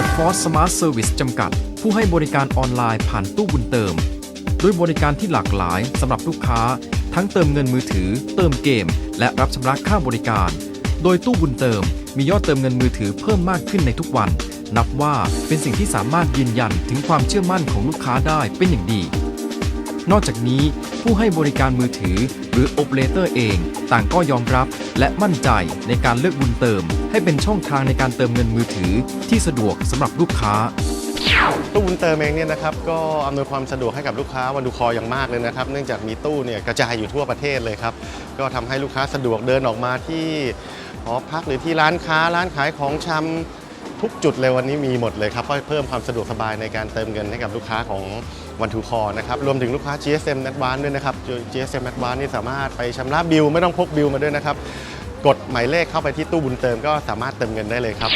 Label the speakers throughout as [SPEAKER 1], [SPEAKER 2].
[SPEAKER 1] ษัทฟอสสมาร์ทเซอร์วิสจำกัด ผู้ให้บริการออนไลน์ผ่านตู้บุญเติม ด้วยบริการที่หลากหลายสำหรับลูกค้า ทั้งเติมเงินมือถือ เติมเกม และรับชำระค่าบริการ โดยตู้บุญเติม มียอดเติมเงินมือถือเพิ่มมากขึ้นในทุกวัน นับว่าเป็นสิ่งที่สามารถยืนยันถึงความเชื่อมั่นของลูกค้าได้เป็นอย่างดี นอกจากนี้ผู้ให้บริการมือถือ หรือโอเปอเรเตอร์เอง ต่างก็ยอมรับและมั่นใจในการเลือกบุญเติม ให้เป็นช่องทางในการเติมเงินมือถือ ที่สะดวกสำหรับลูกค้า
[SPEAKER 2] ตู้บุญเติมเองเนี่ยนะครับก็อำนวยความสะดวกให้กับลูกค้าวันดูคออย่างมากเลยนะครับ เนื่องจากมีตู้เนี่ยกระจายอยู่ทั่วประเทศเลยครับ ก็ทำให้ลูกค้าสะดวกเดินออกมาที่หอพักหรือที่ร้านค้าร้านขายของชำ ทุกจุดเลยวันนี้มีหมดเลยครับก็เพิ่มความสะดวกสบายในการเติมเงินให้กับลูกค้าของวันทูคอนะครับรวมถึงลูกค้า GSM Advance ด้วยนะครับ GSM Advance นี่สามารถไปชำระบิลไม่ต้องพกบิลมาด้วยนะครับกดหมายเลขเข้าไปที่ตู้บุญเติมก็สามารถเติมเงินได้เลยครับ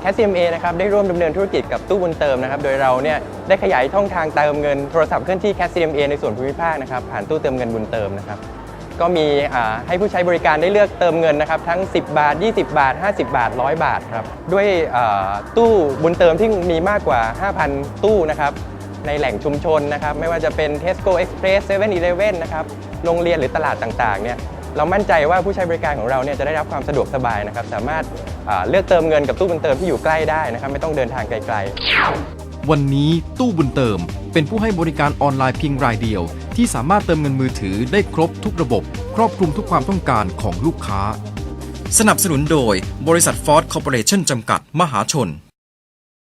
[SPEAKER 3] แคส CMA นะครับได้ร่วมดำเนินธุรกิจกับตู้บุญเติมนะครับโดยเราเนี่ยได้ขยายช่องทางเติมเงินโทรศัพท์เคลื่อนที่แคส CMA ในส่วนภูมิภาคนะครับผ่านตู้เติมเงินบุญเติมนะครับ ก็มีให้ผู้ใช้บริการได้เลือกเติมเงินนะครับทั้ง 10 บาท 20 บาท 50 บาท 100 บาทครับด้วยตู้บุญเติมที่มีมากกว่า 5,000 ตู้นะครับในแหล่งชุมชนนะครับไม่ว่าจะเป็น Tesco Express 7-Eleven นะครับโรงเรียนหรือตลาดต่างๆเนี่ยเรามั่นใจว่าผู้ใช้บริการของเราเนี่ยจะได้รับความสะดวกสบายนะครับสามารถเลือกเติมเงินกับตู้บุญเติมที่อยู่ใกล้ได้นะครับไม่ต้องเดินทางไกลๆ
[SPEAKER 1] วันนี้ตู้บุญเติม เป็นผู้ให้บริการออนไลน์เพียงรายเดียว ที่สามารถเติมเงินมือถือได้ครบทุกระบบ ครอบคลุมทุกความต้องการของลูกค้า สนับสนุนโดย บริษัทฟอร์ดคอร์ปอเรชั่นจำกัด มหาชน